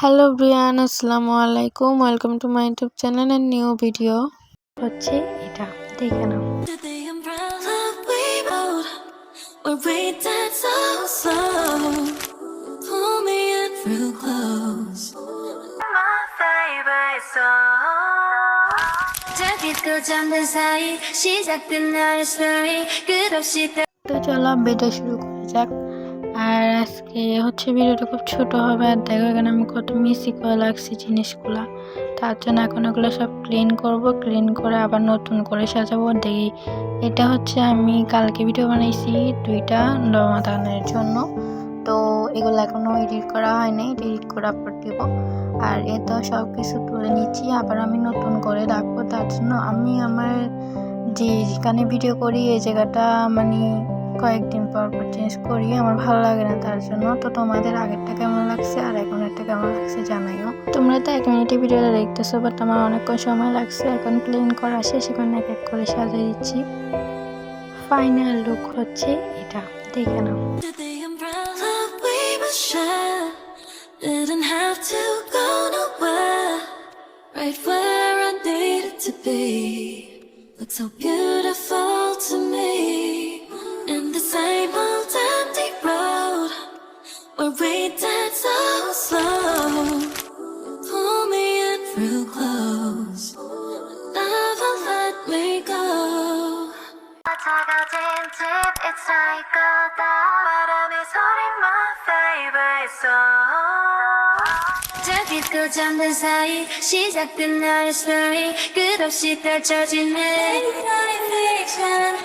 Hello Brian আসসালামু আলাইকুম welcome to my YouTube channel and new video হচ্ছে এটা। দেখে নাও। তো চলো বেটা শুরু করা যাক। আর আজকে হচ্ছে ভিডিওটা খুব ছোট হবে আর দেখো এখানে আমি কত মিসি করে লাগছি জিনিসগুলা। তার জন্য এখন ওগুলো সব ক্লিন করব ক্লিন করে আবার নতুন করে সাজাবো। দেখি, এটা হচ্ছে আমি কালকে ভিডিও বানাইছি দুইটা রমাদানের জন্য। তো এগুলো এখনও এডিট করা হয়নি এডিট করার পর দিব। আর এ তো সব কিছু তুলে নিচ্ছি, আবার আমি নতুন করে রাখব। তার জন্য আমি আমার যে যেখানে ভিডিও করি, এই জায়গাটা মানে কয়েকদিন পর পর চেঞ্জ করি আমার ভালো লাগে না তার জন্য তো তোমাদের আগেরটা কেমন লাগছে আর এখনেরটা কেমন লাগছে জানাইও তোমরা তো এক মিনিটে ভিডিওটা দেখতেছো বাট আমার অনেকক্ষণ সময় লাগছে এখন ক্লিন করা শেষ, এখন এক এক করে সাজিয়ে দিচ্ছি ফাইনাল লুক হচ্ছে এটা, দেখে নাও. Didn't have to go nowhere. Right where I needed to be. So beautiful to me. Where we danced so slow. Pull me in real close. Never let me go. 차가진 집 It's like a 바람이 소린 my favorite song 자기고 잠든 사이 시작된 나의 story 끝없이 펼쳐진 내 fiction